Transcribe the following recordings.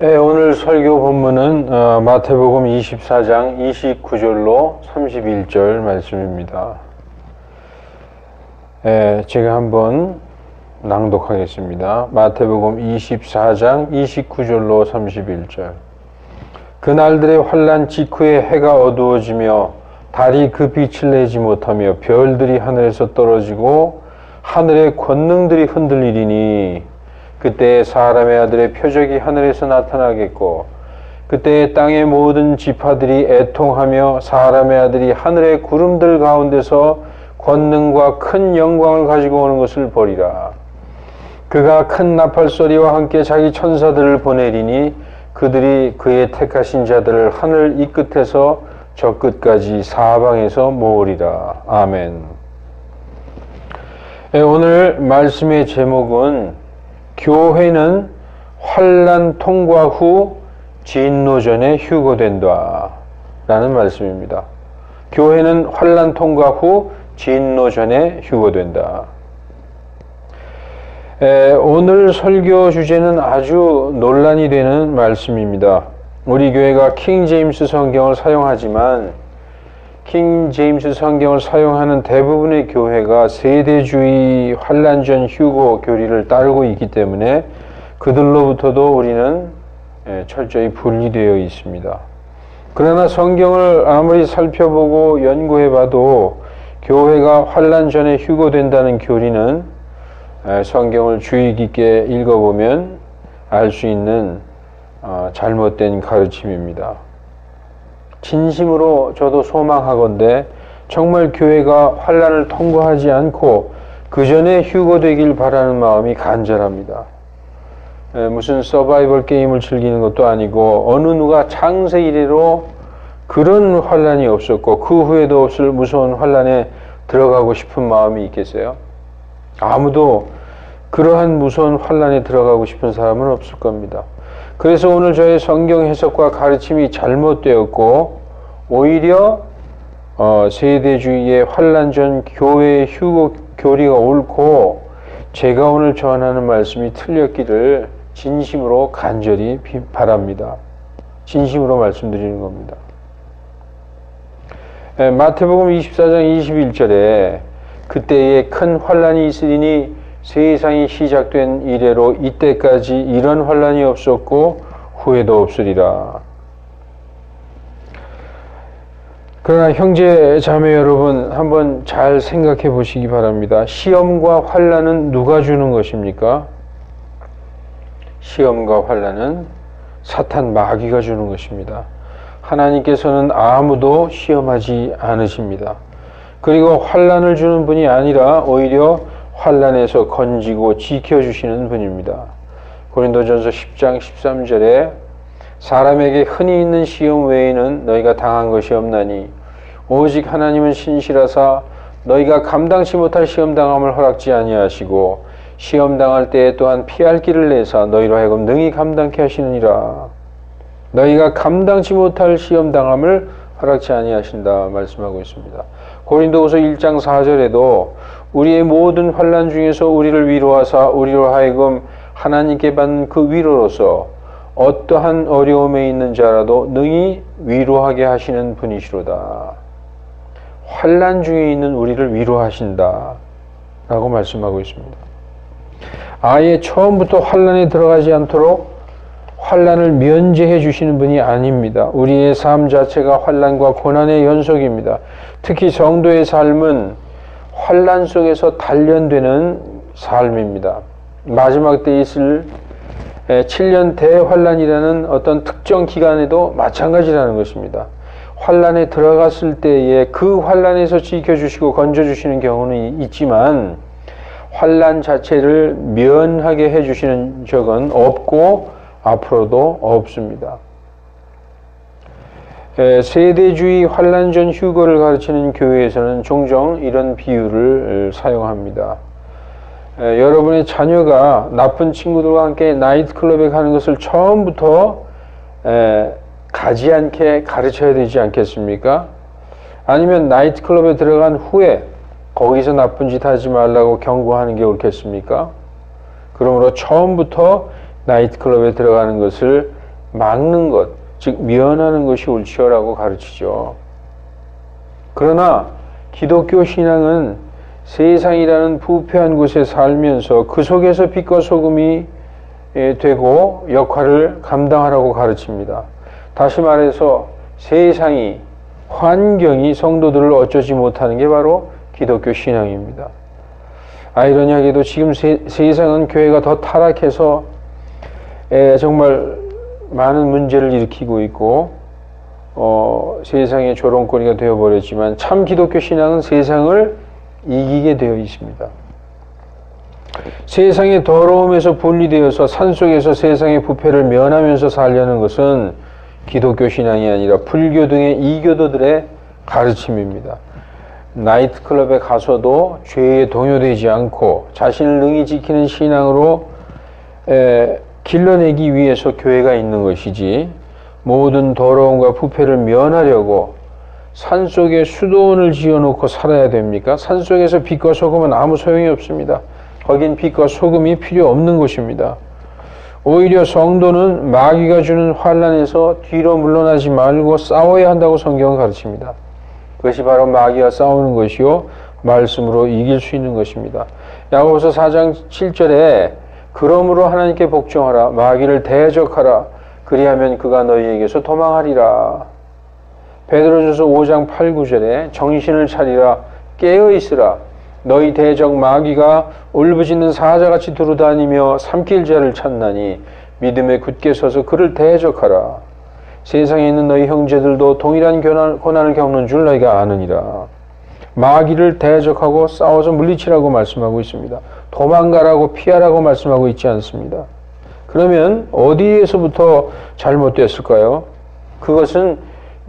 네, 오늘 설교 본문은 어, 마태복음 24장 29절로 31절 말씀입니다. 네, 제가 한번 낭독하겠습니다. 마태복음 24장 29절로 31절. 그날들의 환란 직후에 해가 어두워지며 달이 그 빛을 내지 못하며 별들이 하늘에서 떨어지고 하늘의 권능들이 흔들리리니 그때 사람의 아들의 표적이 하늘에서 나타나겠고 그때 땅의 모든 지파들이 애통하며 사람의 아들이 하늘의 구름들 가운데서 권능과 큰 영광을 가지고 오는 것을 보리라. 그가 큰 나팔 소리와 함께 자기 천사들을 보내리니 그들이 그의 택하신 자들을 하늘 이 끝에서 저 끝까지 사방에서 모으리라. 아멘. 네, 오늘 말씀의 제목은 교회는 환란 통과 후 진노전에 휴거된다. 라는 말씀입니다. 교회는 환란 통과 후 진노전에 휴거된다. 에, 오늘 설교 주제는 아주 논란이 되는 말씀입니다. 우리 교회가 킹 제임스 성경을 사용하지만 킹 제임스 성경을 사용하는 대부분의 교회가 세대주의 환란전 휴고 교리를 따르고 있기 때문에 그들로부터도 우리는 예, 철저히 분리되어 있습니다. 그러나 성경을 아무리 살펴보고 연구해 봐도 교회가 환란 전에 휴고된다는 교리는 예, 성경을 주의 깊게 읽어보면 알 수 있는 어, 잘못된 가르침입니다. 진심으로 저도 소망하건대 정말 교회가 환란을 통과하지 않고 그 전에 휴거되길 바라는 마음이 간절합니다. 무슨 서바이벌 게임을 즐기는 것도 아니고 어느 누가 창세 이래로 그런 환란이 없었고 그 후에도 없을 무서운 환란에 들어가고 싶은 마음이 있겠어요? 아무도 그러한 무서운 환란에 들어가고 싶은 사람은 없을 겁니다. 그래서 오늘 저의 성경 해석과 가르침이 잘못되었고 오히려 어, 세대주의의 환란 전 교회의 휴고 교리가 옳고 제가 오늘 전하는 말씀이 틀렸기를 진심으로 간절히 바랍니다. 진심으로 말씀드리는 겁니다. 에, 마태복음 24장 21절에 그때에 큰 환란이 있으리니 세상이 시작된 이래로 이때까지 이런 환란이 없었고 후에도 없으리라. 그러나 형제 자매 여러분 한번 잘 생각해 보시기 바랍니다. 시험과 환란은 누가 주는 것입니까? 시험과 환란은 사탄 마귀가 주는 것입니다. 하나님께서는 아무도 시험하지 않으십니다. 그리고 환란을 주는 분이 아니라 오히려 환란에서 건지고 지켜 주시는 분입니다. 고린도전서 10장 13절에 사람에게 흔히 있는 시험 외에는 너희가 당한 것이 없나니 오직 하나님은 신실하사 너희가 감당치 못할 시험 당함을 허락지 아니하시고 시험 당할 때에 또한 피할 길을 내사 너희로 하여금 능히 감당케 하시느니라. 너희가 감당치 못할 시험 당함을 허락지 아니하신다 말씀하고 있습니다. 고린도후서 1장 4절에도 우리의 모든 환란 중에서 우리를 위로하사 우리로 하여금 하나님께 받는 그 위로로서 어떠한 어려움에 있는 자라도 능히 위로하게 하시는 분이시로다. 환란 중에 있는 우리를 위로하신다. 라고 말씀하고 있습니다. 아예 처음부터 환란에 들어가지 않도록 환란을 면제해 주시는 분이 아닙니다. 우리의 삶 자체가 환란과 고난의 연속입니다. 특히 성도의 삶은 환란 속에서 단련되는 삶입니다. 마지막 때 있을 7년 대환란이라는 어떤 특정 기간에도 마찬가지라는 것입니다. 환란에 들어갔을 때에 그 환란에서 지켜주시고 건져주시는 경우는 있지만 환란 자체를 면하게 해주시는 적은 없고 앞으로도 없습니다. 세대주의 환란전 휴거를 가르치는 교회에서는 종종 이런 비유를 사용합니다. 여러분의 자녀가 나쁜 친구들과 함께 나이트클럽에 가는 것을 처음부터 가지 않게 가르쳐야 되지 않겠습니까? 아니면 나이트클럽에 들어간 후에 거기서 나쁜 짓 하지 말라고 경고하는 게 옳겠습니까? 그러므로 처음부터 나이트클럽에 들어가는 것을 막는 것, 즉 면하는 것이 옳지요라고 가르치죠. 그러나 기독교 신앙은 세상이라는 부패한 곳에 살면서 그 속에서 빛과 소금이 예, 되고 역할을 감당하라고 가르칩니다. 다시 말해서 세상이 환경이 성도들을 어쩌지 못하는 게 바로 기독교 신앙입니다. 아이러니하게도 지금 세, 세상은 교회가 더 타락해서 에, 정말 많은 문제를 일으키고 있고 어, 세상의 조롱거리가 되어버렸지만 참 기독교 신앙은 세상을 이기게 되어 있습니다. 세상의 더러움에서 분리되어서 산속에서 세상의 부패를 면하면서 살려는 것은 기독교 신앙이 아니라 불교 등의 이교도들의 가르침입니다. 나이트클럽에 가서도 죄에 동요되지 않고 자신을 능히 지키는 신앙으로 에, 길러내기 위해서 교회가 있는 것이지 모든 더러움과 부패를 면하려고 산속에 수도원을 지어놓고 살아야 됩니까? 산속에서 빛과 소금은 아무 소용이 없습니다. 거긴 빛과 소금이 필요 없는 곳입니다. 오히려 성도는 마귀가 주는 환란에서 뒤로 물러나지 말고 싸워야 한다고 성경은 가르칩니다. 그것이 바로 마귀와 싸우는 것이요 말씀으로 이길 수 있는 것입니다. 야고보서 4장 7절에 그러므로 하나님께 복종하라 마귀를 대적하라 그리하면 그가 너희에게서 도망하리라. 베드로전서 5장 8, 9절에 정신을 차리라 깨어 있으라 너희 대적 마귀가 울부짖는 사자같이 두루다니며 삼킬 자를 찾나니 믿음에 굳게 서서 그를 대적하라. 세상에 있는 너희 형제들도 동일한 고난, 고난을 겪는 줄 너희가 아느니라. 마귀를 대적하고 싸워서 물리치라고 말씀하고 있습니다. 도망가라고 피하라고 말씀하고 있지 않습니다. 그러면 어디에서부터 잘못되었을까요? 그것은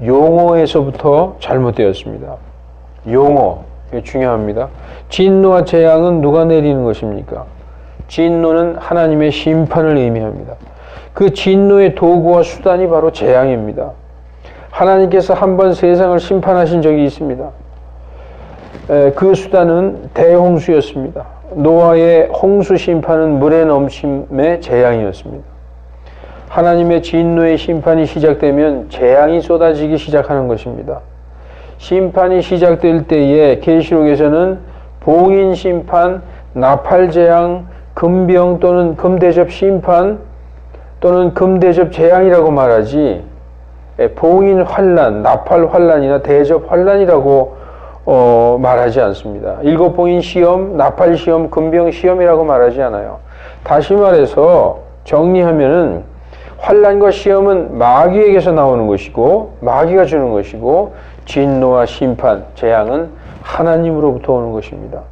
용어에서부터 잘못되었습니다. 용어, 중요합니다. 진노와 재앙은 누가 내리는 것입니까? 진노는 하나님의 심판을 의미합니다. 그 진노의 도구와 수단이 바로 재앙입니다. 하나님께서 한 번 세상을 심판하신 적이 있습니다. 그 수단은 대홍수였습니다. 노아의 홍수 심판은 물의 넘침의 재앙이었습니다. 하나님의 진노의 심판이 시작되면 재앙이 쏟아지기 시작하는 것입니다. 심판이 시작될 때에 계시록에서는 봉인 심판, 나팔 재앙, 금병 또는 금대접 심판 또는 금대접 재앙이라고 말하지 봉인 환란, 나팔 환란이나 대접 환란이라고 어, 말하지 않습니다. 일곱 봉인 시험, 나팔 시험, 금병 시험이라고 말하지 않아요. 다시 말해서 정리하면은 환란과 시험은 마귀에게서 나오는 것이고 마귀가 주는 것이고 진노와 심판, 재앙은 하나님으로부터 오는 것입니다.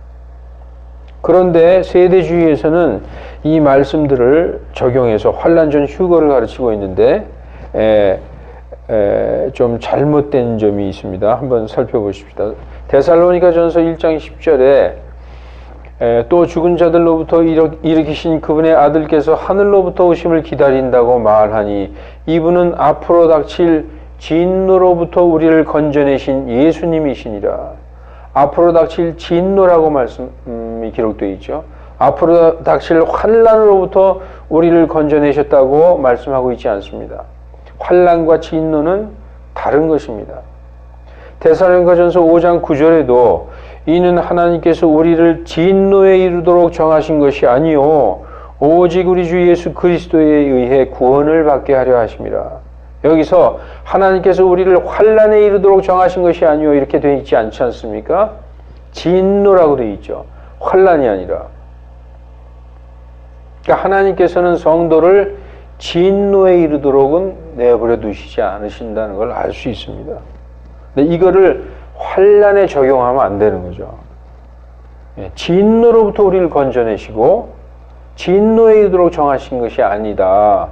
그런데 세대주의에서는 이 말씀들을 적용해서 환란 전 휴거를 가르치고 있는데 에, 에, 좀 잘못된 점이 있습니다. 한번 살펴보십시다. 데살로니가 전서 1장 10절에 에, 또 죽은 자들로부터 일으키신 그분의 아들께서 하늘로부터 오심을 기다린다고 말하니 이분은 앞으로 닥칠 진노로부터 우리를 건져내신 예수님이시니라. 앞으로 닥칠 진노라고 말씀이 기록되어 있죠. 앞으로 닥칠 환란으로부터 우리를 건져내셨다고 말씀하고 있지 않습니다. 환란과 진노는 다른 것입니다. 대사령가전서 5장 9절에도 이는 하나님께서 우리를 진노에 이르도록 정하신 것이 아니요 오직 우리 주 예수 그리스도에 의해 구원을 받게 하려 하심이라. 여기서 하나님께서 우리를 환란에 이르도록 정하신 것이 아니요 이렇게 되어 있지 않지 않습니까? 진노라고 되어 있죠. 환란이 아니라. 그러니까 하나님께서는 성도를 진노에 이르도록은 내버려 두시지 않으신다는 걸 알 수 있습니다. 근데 이거를 환란에 적용하면 안 되는 거죠. 예, 진노로부터 우리를 건져내시고 진노에 이르도록 정하신 것이 아니다.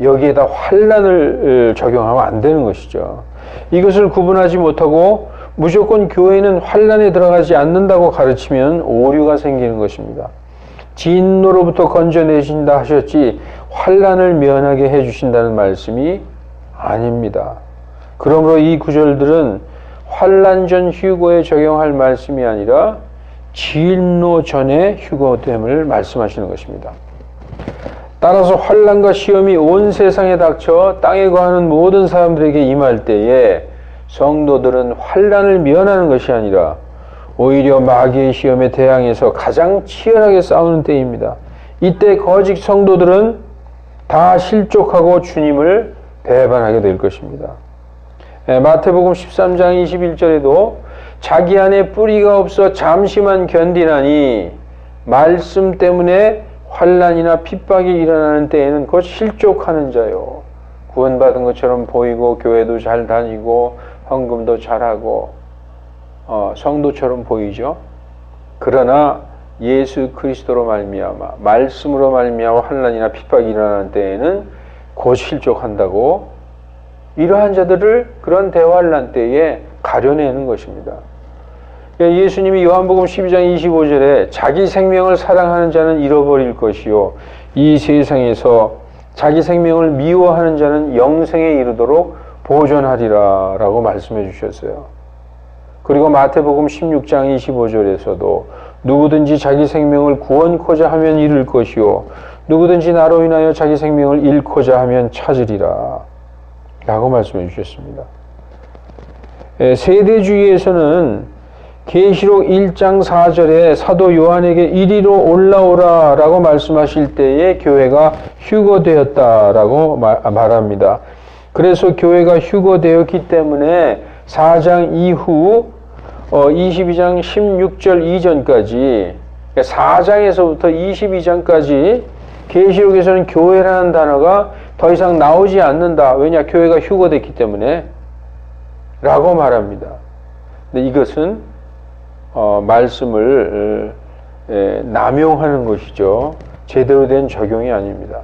여기에다 환란을 적용하면 안 되는 것이죠. 이것을 구분하지 못하고 무조건 교회는 환란에 들어가지 않는다고 가르치면 오류가 생기는 것입니다. 진노로부터 건져내신다 하셨지 환란을 면하게 해주신다는 말씀이 아닙니다. 그러므로 이 구절들은 환란 전 휴거에 적용할 말씀이 아니라 진노 전의 휴거됨을 말씀하시는 것입니다. 따라서 환란과 시험이 온 세상에 닥쳐 땅에 거하는 모든 사람들에게 임할 때에 성도들은 환란을 면하는 것이 아니라 오히려 마귀의 시험에 대항해서 가장 치열하게 싸우는 때입니다. 이때 거짓 성도들은 다 실족하고 주님을 배반하게 될 것입니다. 예, 마태복음 13장 21절에도 자기 안에 뿌리가 없어 잠시만 견디나니 말씀 때문에 환란이나 핍박이 일어나는 때에는 곧 실족하는 자요. 구원받은 것처럼 보이고 교회도 잘 다니고 헌금도 잘하고 어, 성도처럼 보이죠. 그러나 예수 그리스도로 말미암아 말씀으로 말미암아 환란이나 핍박이 일어나는 때에는 곧 실족한다고 이러한 자들을 그런 대환란 때에 가려내는 것입니다. 예수님이 요한복음 12장 25절에 자기 생명을 사랑하는 자는 잃어버릴 것이요 이 세상에서 자기 생명을 미워하는 자는 영생에 이르도록 보존하리라라고 말씀해 주셨어요. 그리고 마태복음 16장 25절에서도 누구든지 자기 생명을 구원코자 하면 잃을 것이요 누구든지 나로 인하여 자기 생명을 잃고자 하면 찾으리라 라고 말씀해 주셨습니다. 예, 세대주의에서는 계시록 1장 4절에 사도 요한에게 이리로 올라오라 라고 말씀하실 때에 교회가 휴거되었다라고 말합니다. 그래서 교회가 휴거되었기 때문에 4장 이후 22장 16절 이전까지 4장에서부터 22장까지 계시록에서는 교회라는 단어가 더 이상 나오지 않는다. 왜냐? 교회가 휴거됐기 때문에 라고 말합니다. 근데 이것은 어, 말씀을 에, 남용하는 것이죠. 제대로 된 적용이 아닙니다.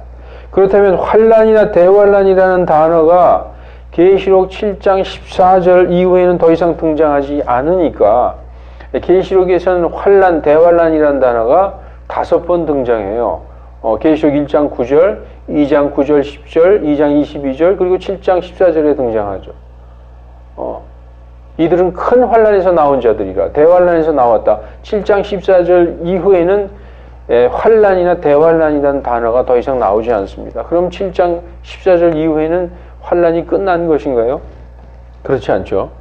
그렇다면 환란이나 대환란이라는 단어가 계시록 7장 14절 이후에는 더 이상 등장하지 않으니까 계시록에서는 환란, 대환란이라는 단어가 다섯 번 등장해요. 어, 계시록 1장 9절, 2장 9절 10절, 2장 22절, 그리고 7장 14절에 등장하죠. 어, 이들은 큰 환란에서 나온 자들이라 대환란에서 나왔다. 7장 14절 이후에는 환란이나 대환란이라는 단어가 더 이상 나오지 않습니다. 그럼 7장 14절 이후에는 환란이 끝난 것인가요? 그렇지 않죠.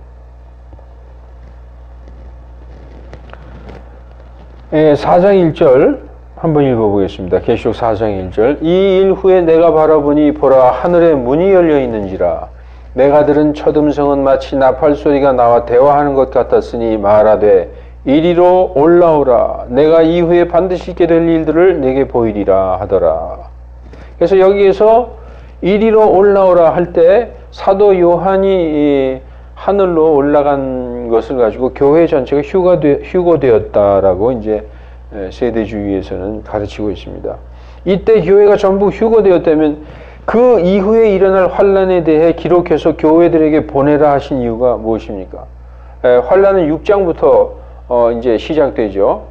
예, 4장 1절 한번 읽어보겠습니다. 계시록 4장 1절 이 일 후에 내가 바라보니 보라 하늘에 문이 열려 있는지라 내가 들은 첫 음성은 마치 나팔 소리가 나와 대화하는 것 같았으니 말하되 이리로 올라오라 내가 이후에 반드시 있게 될 일들을 내게 보이리라 하더라. 그래서 여기에서 이리로 올라오라 할 때 사도 요한이 하늘로 올라간 것을 가지고 교회 전체가 휴가되, 휴거되었다라고 이제 세대주의에서는 가르치고 있습니다. 이때 교회가 전부 휴거되었다면 그 이후에 일어날 환란에 대해 기록해서 교회들에게 보내라 하신 이유가 무엇입니까? 에, 환란은 6장부터 어, 이제 시작되죠.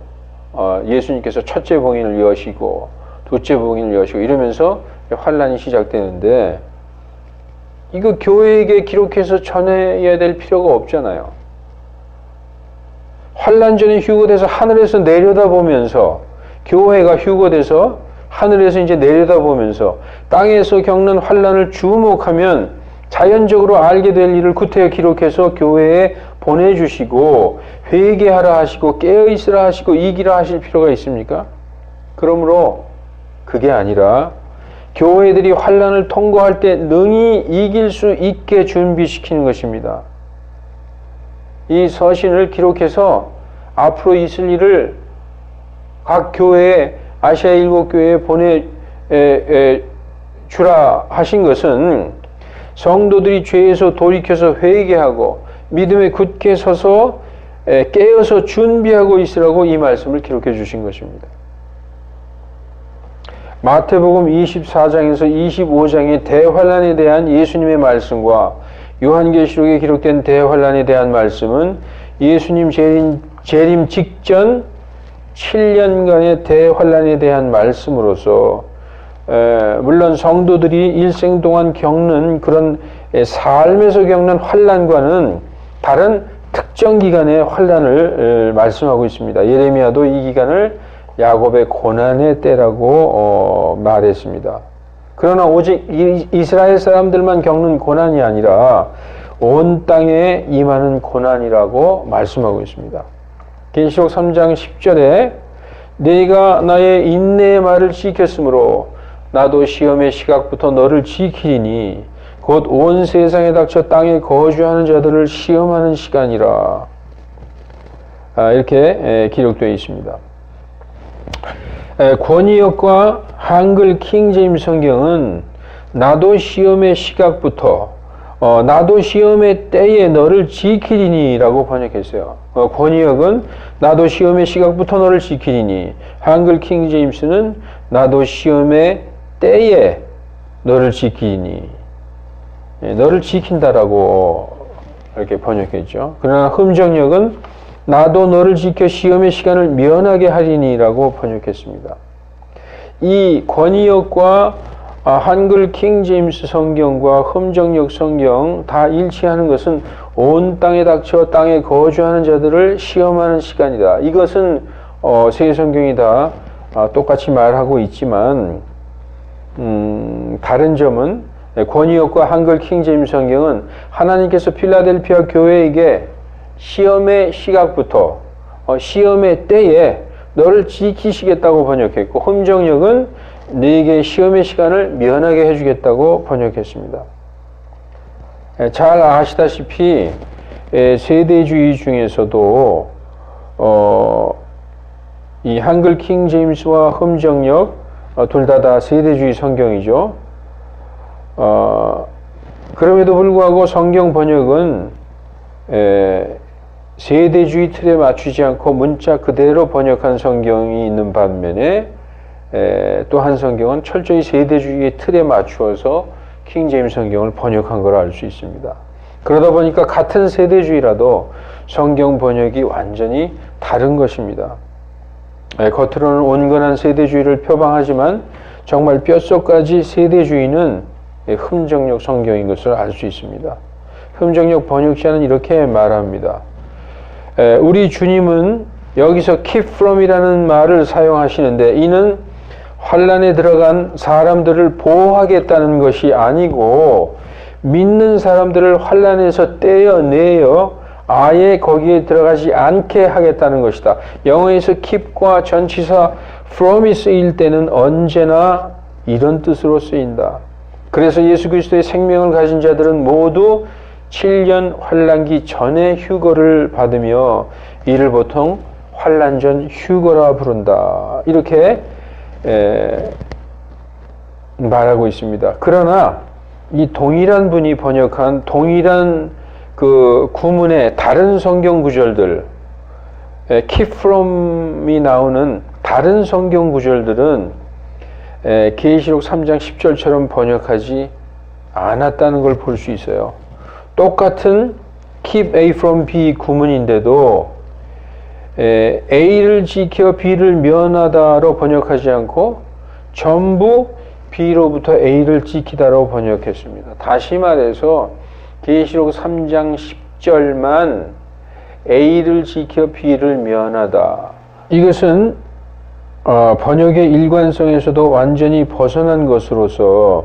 어, 예수님께서 첫째 봉인을 여시고 둘째 봉인을 여시고 이러면서 환란이 시작되는데 이거 교회에게 기록해서 전해야 될 필요가 없잖아요. 환란 전에 휴거돼서 하늘에서 내려다보면서 교회가 휴거돼서 하늘에서 이제 내려다보면서 땅에서 겪는 환란을 주목하면 자연적으로 알게 될 일을 구태여 기록해서 교회에 보내주시고 회개하라 하시고 깨어 있으라 하시고 이기라 하실 필요가 있습니까? 그러므로 그게 아니라 교회들이 환란을 통과할 때 능히 이길 수 있게 준비시키는 것입니다. 이 서신을 기록해서 앞으로 있을 일을 각 교회에 아시아 일곱 교회에 보내 주라 하신 것은 성도들이 죄에서 돌이켜서 회개하고 믿음에 굳게 서서 에, 깨어서 준비하고 있으라고 이 말씀을 기록해 주신 것입니다. 마태복음 24장에서 25장의 대환란에 대한 예수님의 말씀과 요한계시록에 기록된 대환란에 대한 말씀은 예수님 재림, 재림 직전 7년간의 대환란에 대한 말씀으로서 에, 물론 성도들이 일생 동안 겪는 그런 삶에서 겪는 환란과는 다른 특정 기간의 환란을 말씀하고 있습니다. 예레미야도 이 기간을 야곱의 고난의 때라고 어, 말했습니다. 그러나 오직 이- 이스라엘 사람들만 겪는 고난이 아니라 온 땅에 임하는 고난이라고 말씀하고 있습니다. 계시록 3장 10절에 네가 나의 인내의 말을 지켰으므로 나도 시험의 시각부터 너를 지키리니 곧 온 세상에 닥쳐 땅에 거주하는 자들을 시험하는 시간이라 아, 이렇게 에, 기록되어 있습니다. 에, 권위역과 한글 킹제임스 성경은 나도 시험의 시각부터 어, 나도 시험의 때에 너를 지키리니라고 번역했어요. 어, 권위역은 나도 시험의 시각부터 너를 지키리니 한글 킹 제임스는 나도 시험의 때에 너를 지키니 예, 너를 지킨다라고 이렇게 번역했죠. 그러나 흠정역은 나도 너를 지켜 시험의 시간을 면하게 하리니라고 번역했습니다. 이 권위역과 아, 한글 킹제임스 성경과 흠정역 성경 다 일치하는 것은 온 땅에 닥쳐 땅에 거주하는 자들을 시험하는 시간이다. 이것은 어, 세 성경이 다 아, 똑같이 말하고 있지만 음, 다른 점은 권위역과 한글 킹제임스 성경은 하나님께서 필라델피아 교회에게 시험의 시각부터 어, 시험의 때에 너를 지키시겠다고 번역했고 흠정역은 네게 시험의 시간을 면하게 해주겠다고 번역했습니다. 에, 잘 아시다시피 에, 세대주의 중에서도 어, 이 한글 킹 제임스와 흠정역 어, 둘다 다 세대주의 성경이죠. 어, 그럼에도 불구하고 성경 번역은 에, 세대주의 틀에 맞추지 않고 문자 그대로 번역한 성경이 있는 반면에 또 한 성경은 철저히 세대주의의 틀에 맞추어서 킹제임스 성경을 번역한 걸 알 수 있습니다. 그러다 보니까 같은 세대주의라도 성경 번역이 완전히 다른 것입니다. 에, 겉으로는 온건한 세대주의를 표방하지만 정말 뼛속까지 세대주의는 예, 흠정역 성경인 것을 알 수 있습니다. 흠정역 번역자는 이렇게 말합니다. 에, 우리 주님은 여기서 keep from이라는 말을 사용하시는데 이는 환란에 들어간 사람들을 보호하겠다는 것이 아니고 믿는 사람들을 환란에서 떼어내어 아예 거기에 들어가지 않게 하겠다는 것이다. 영어에서 keep과 전치사 from이 쓰일 때는 언제나 이런 뜻으로 쓰인다. 그래서 예수 그리스도의 생명을 가진 자들은 모두 7년 환란기 전에 휴거를 받으며 이를 보통 환란 전 휴거라 부른다. 이렇게 에, 말하고 있습니다. 그러나 이 동일한 분이 번역한 동일한 그 구문의 다른 성경 구절들, 에, keep from이 나오는 다른 성경 구절들은 에, 계시록 3장 10절처럼 번역하지 않았다는 걸 볼 수 있어요. 똑같은 keep A from B 구문인데도 에, A를 지켜 B를 면하다로 번역하지 않고 전부 B로부터 A를 지키다로 번역했습니다. 다시 말해서 계시록 3장 10절만 A를 지켜 B를 면하다. 이것은 어, 번역의 일관성에서도 완전히 벗어난 것으로서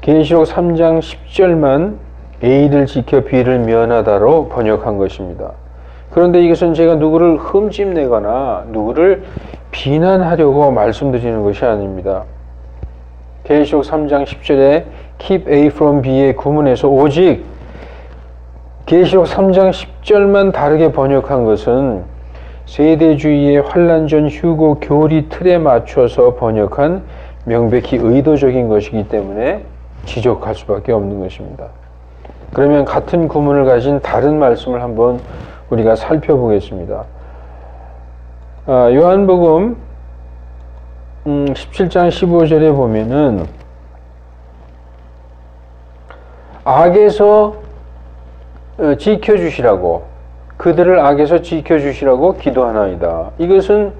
계시록 3장 10절만 A를 지켜 B를 면하다로 번역한 것입니다. 그런데 이것은 제가 누구를 흠집내거나 누구를 비난하려고 말씀드리는 것이 아닙니다. 계시록 3장 10절에 keep A from B의 구문에서 오직 계시록 3장 10절만 다르게 번역한 것은 세대주의의 환란전 휴고 교리 틀에 맞춰서 번역한 명백히 의도적인 것이기 때문에 지적할 수밖에 없는 것입니다. 그러면 같은 구문을 가진 다른 말씀을 한번 우리가 살펴보겠습니다. 아, 요한복음 음, 17장 15절에 보면은 악에서 어, 지켜주시라고 그들을 악에서 지켜주시라고 기도하나이다. 이것은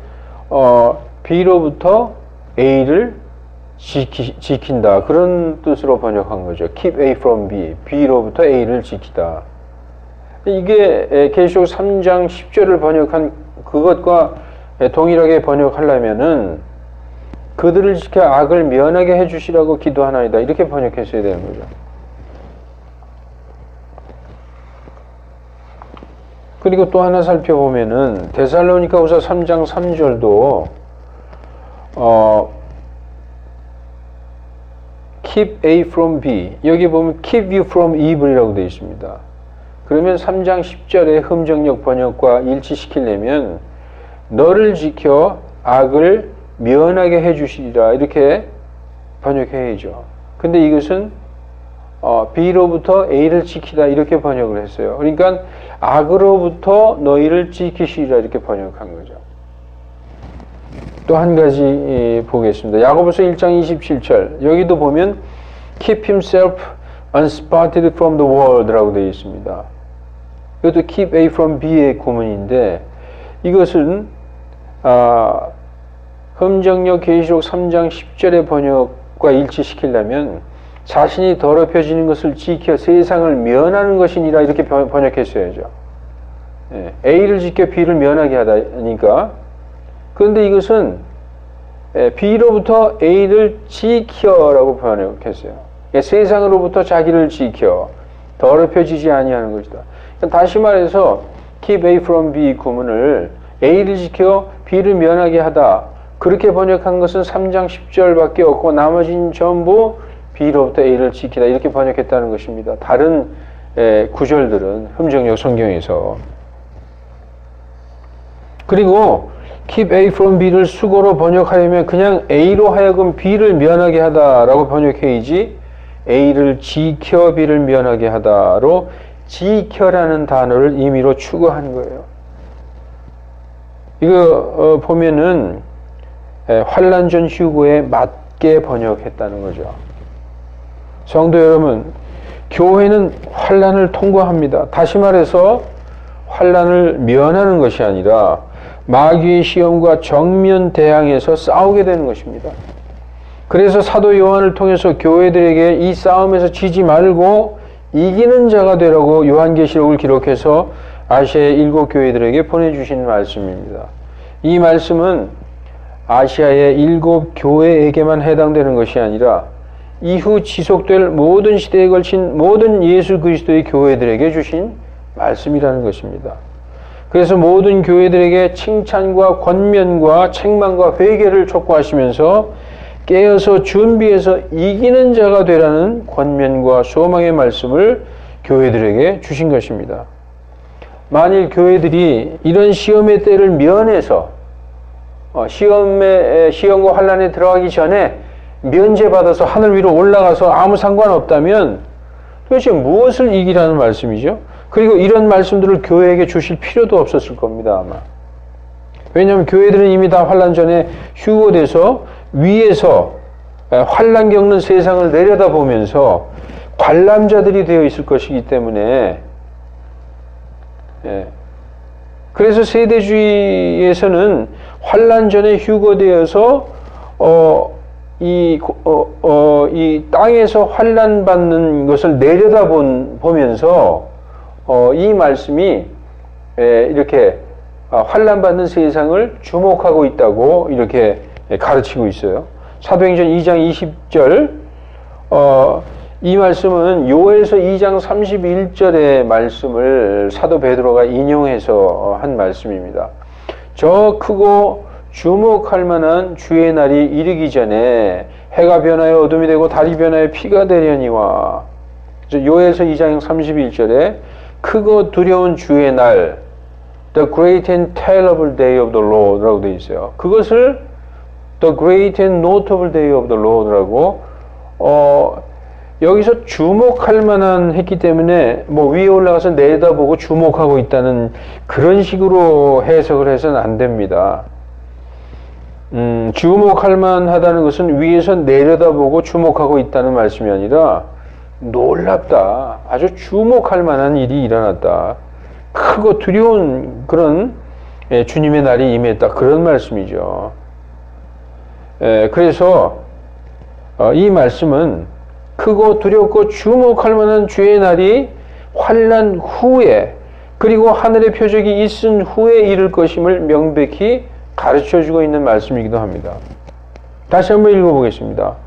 어, B로부터 A를 지키, 지킨다 그런 뜻으로 번역한 거죠. Keep A from B, B로부터 A를 지키다. 이게 계시록 3장 10절을 번역한 그것과 예, 동일하게 번역하려면은 그들을 지켜 악을 면하게 해주시라고 기도하나이다. 이렇게 번역했어야 되는 거죠. 그리고 또 하나 살펴보면은 데살로니가후서 3장 3절도 어 keep A from B 여기 보면 keep you from evil이라고 되어 있습니다. 그러면 3장 10절의 흠정력 번역과 일치시키려면 너를 지켜 악을 면하게 해주시리라 이렇게 번역해야죠. 근데 이것은 어, B로부터 A를 지키다 이렇게 번역을 했어요. 그러니까 악으로부터 너희를 지키시리라 이렇게 번역한 거죠. 또 한 가지 예, 보겠습니다. 야고보서 1장 27절 여기도 보면 keep himself unspotted from the world라고 되어 있습니다. 이것도 keep A from B의 구문인데 이것은 아, 흠정력 계시록 3장 10절의 번역과 일치시키려면 자신이 더럽혀지는 것을 지켜 세상을 면하는 것이니라 이렇게 번- 번역했어야죠. 예, A를 지켜 B를 면하게 하다니까. 그런데 이것은 예, B로부터 A를 지켜라고 번역했어요. 예, 세상으로부터 자기를 지켜 더럽혀지지 아니하는 것이다. 그러니까 다시 말해서 keep A from B 구문을 A를 지켜 B를 면하게 하다. 그렇게 번역한 것은 3장 10절밖에 없고 나머지는 전부 B로부터 A를 지키다 이렇게 번역했다는 것입니다. 다른 에, 구절들은 흠정역 성경에서 그리고 keep A from B를 수고로 번역하려면 그냥 A로 하여금 B를 면하게 하다라고 번역해야지 A를 지켜 B를 면하게 하다로 지켜라는 단어를 임의로 추구한 거예요. 이거 어, 보면은 에, 환란전 휴고에 맞게 번역했다는 거죠. 성도 여러분, 교회는 환란을 통과합니다. 다시 말해서 환란을 면하는 것이 아니라 마귀의 시험과 정면 대항해서 싸우게 되는 것입니다. 그래서 사도 요한을 통해서 교회들에게 이 싸움에서 지지 말고 이기는 자가 되라고 요한계시록을 기록해서 아시아의 일곱 교회들에게 보내주신 말씀입니다. 이 말씀은 아시아의 일곱 교회에게만 해당되는 것이 아니라 이후 지속될 모든 시대에 걸친 모든 예수 그리스도의 교회들에게 주신 말씀이라는 것입니다. 그래서 모든 교회들에게 칭찬과 권면과 책망과 회개를 촉구하시면서 깨어서 준비해서 이기는 자가 되라는 권면과 소망의 말씀을 교회들에게 주신 것입니다. 만일 교회들이 이런 시험의 때를 면해서 어, 시험에 시험과 환란에 들어가기 전에 면제받아서 하늘 위로 올라가서 아무 상관없다면 도대체 무엇을 이기라는 말씀이죠? 그리고 이런 말씀들을 교회에게 주실 필요도 없었을 겁니다, 아마. 왜냐하면 교회들은 이미 다 환란 전에 휴고돼서 위에서 에, 환란 겪는 세상을 내려다보면서 관람자들이 되어 있을 것이기 때문에 예. 그래서 세대주의에서는 환란 전에 휴거되어서 어, 이, 어, 어, 이 땅에서 환란 받는 것을 내려다본 보면서 어, 이 말씀이 에, 이렇게 아, 환란 받는 세상을 주목하고 있다고 이렇게 가르치고 있어요. 사도행전 2장 20절 어, 이 말씀은 요에서 2장 31절의 말씀을 사도 베드로가 인용해서 한 말씀입니다. 저 크고 주목할 만한 주의 날이 이르기 전에 해가 변하여 어둠이 되고 달이 변하여 피가 되려니와 요에서 2장 31절에 크고 두려운 주의 날 The great and terrible day of the Lord라고 되어 있어요. 그것을 The great and notable day of the Lord라고 어 여기서 주목할 만한 했기 때문에 뭐 위에 올라가서 내다보고 주목하고 있다는 그런 식으로 해석을 해서는 안 됩니다. 음, 주목할 만하다는 것은 위에서 내려다보고 주목하고 있다는 말씀이 아니라 놀랍다. 아주 주목할 만한 일이 일어났다. 크고 두려운 그런 예, 주님의 날이 임했다. 그런 말씀이죠. 예, 그래서 어, 이 말씀은 크고 두렵고 주목할 만한 주의 날이 환란 후에 그리고 하늘의 표적이 있은 후에 이를 것임을 명백히 가르쳐 주고 있는 말씀이기도 합니다. 다시 한번 읽어보겠습니다.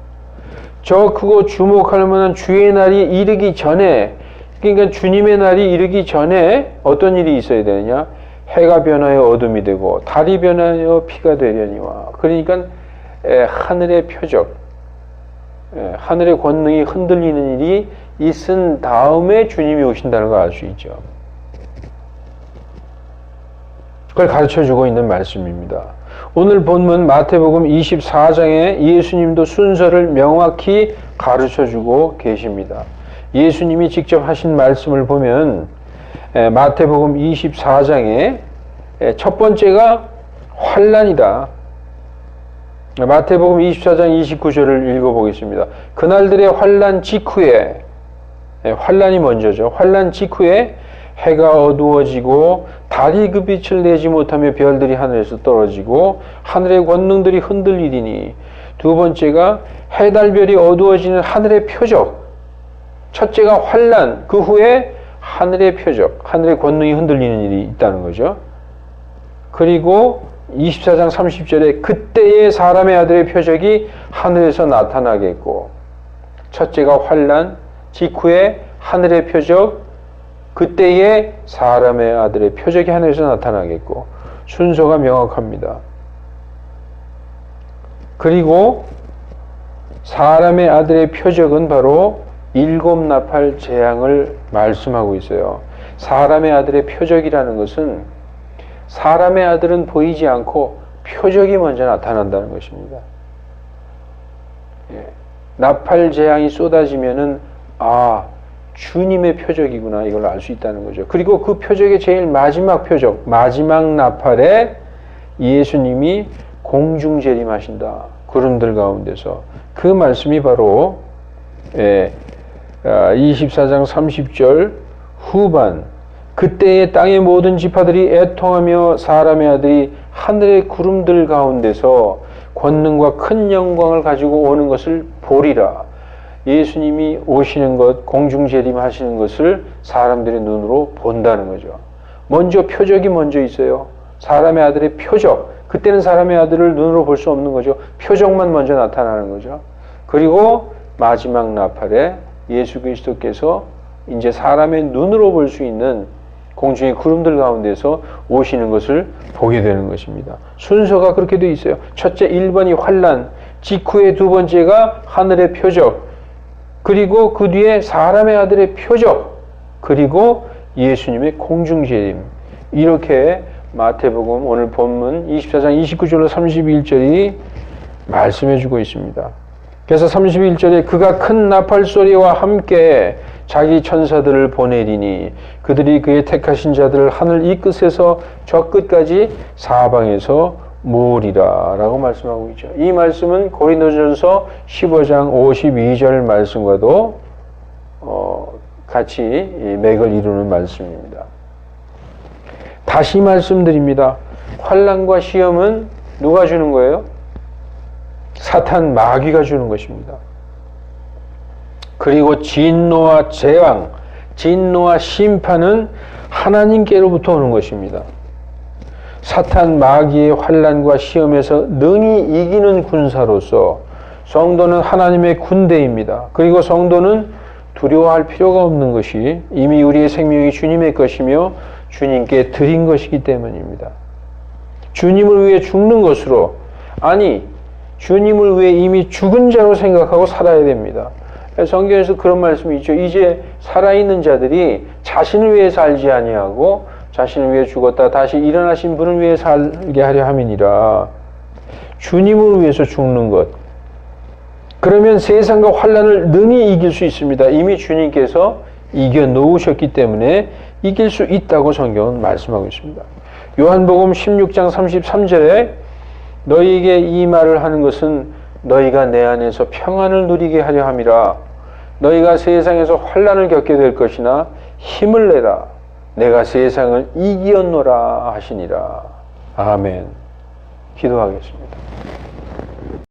저 크고 주목할 만한 주의 날이 이르기 전에 그러니까 주님의 날이 이르기 전에 어떤 일이 있어야 되느냐? 해가 변하여 어둠이 되고 달이 변하여 피가 되려니와 그러니까 에, 하늘의 표적 에, 하늘의 권능이 흔들리는 일이 있은 다음에 주님이 오신다는 걸 알 수 있죠. 그걸 가르쳐 주고 있는 말씀입니다. 오늘 본문 마태복음 24장에 예수님도 순서를 명확히 가르쳐 주고 계십니다. 예수님이 직접 하신 말씀을 보면 마태복음 24장에 첫 번째가 환란이다. 마태복음 24장 29절을 읽어보겠습니다. 그날들의 환란 직후에 환란이 먼저죠. 환란 직후에 해가 어두워지고 달이 그 빛을 내지 못하며 별들이 하늘에서 떨어지고 하늘의 권능들이 흔들리리니 두 번째가 해달별이 어두워지는 하늘의 표적. 첫째가 환란. 그 후에 하늘의 표적 하늘의 권능이 흔들리는 일이 있다는 거죠. 그리고 24장 30절에 그때의 사람의 아들의 표적이 하늘에서 나타나겠고 첫째가 환란 직후에 하늘의 표적 그때의 사람의 아들의 표적이 하늘에서 나타나겠고 순서가 명확합니다. 그리고 사람의 아들의 표적은 바로 일곱 나팔 재앙을 말씀하고 있어요. 사람의 아들의 표적이라는 것은 사람의 아들은 보이지 않고 표적이 먼저 나타난다는 것입니다. 예. 나팔 재앙이 쏟아지면은 아 주님의 표적이구나 이걸 알 수 있다는 거죠. 그리고 그 표적의 제일 마지막 표적, 마지막 나팔에 예수님이 공중 재림하신다. 구름들 가운데서 그 말씀이 바로 24장 아, 30절 후반 그때의 땅의 모든 지파들이 애통하며 사람의 아들이 하늘의 구름들 가운데서 권능과 큰 영광을 가지고 오는 것을 보리라. 예수님이 오시는 것, 공중재림 하시는 것을 사람들의 눈으로 본다는 거죠. 먼저 표적이 먼저 있어요. 사람의 아들의 표적. 그때는 사람의 아들을 눈으로 볼 수 없는 거죠. 표적만 먼저 나타나는 거죠. 그리고 마지막 나팔에 예수 그리스도께서 이제 사람의 눈으로 볼 수 있는 공중의 구름들 가운데서 오시는 것을 보게 되는 것입니다. 순서가 그렇게 되어 있어요. 첫째 1번이 환란, 직후에 두 번째가 하늘의 표적, 그리고 그 뒤에 사람의 아들의 표적, 그리고 예수님의 공중재림. 이렇게 마태복음 오늘 본문 24장 29절로 31절이 말씀해 주고 있습니다. 그래서 31절에 그가 큰 나팔 소리와 함께 자기 천사들을 보내리니 그들이 그의 택하신 자들을 하늘 이 끝에서 저 끝까지 사방에서 모으리라 라고 말씀하고 있죠. 이 말씀은 고린도전서 15장 52절 말씀과도 어, 같이 맥을 이루는 말씀입니다. 다시 말씀드립니다. 환란과 시험은 누가 주는 거예요? 사탄 마귀가 주는 것입니다. 그리고 진노와 재앙, 진노와 심판은 하나님께로부터 오는 것입니다. 사탄 마귀의 환란과 시험에서 능히 이기는 군사로서 성도는 하나님의 군대입니다. 그리고 성도는 두려워할 필요가 없는 것이 이미 우리의 생명이 주님의 것이며 주님께 드린 것이기 때문입니다. 주님을 위해 죽는 것으로 아니 주님을 위해 이미 죽은 자로 생각하고 살아야 됩니다. 성경에서 그런 말씀이 있죠. 이제 살아있는 자들이 자신을 위해 살지 아니하고 자신을 위해 죽었다 다시 일어나신 분을 위해 살게 하려 함이니라. 주님을 위해서 죽는 것. 그러면 세상과 환란을 능히 이길 수 있습니다. 이미 주님께서 이겨 놓으셨기 때문에 이길 수 있다고 성경은 말씀하고 있습니다. 요한복음 16장 33절에 너희에게 이 말을 하는 것은 너희가 내 안에서 평안을 누리게 하려 함이라. 너희가 세상에서 환란을 겪게 될 것이나 힘을 내라. 내가 세상을 이기었노라 하시니라. 아멘. 기도하겠습니다.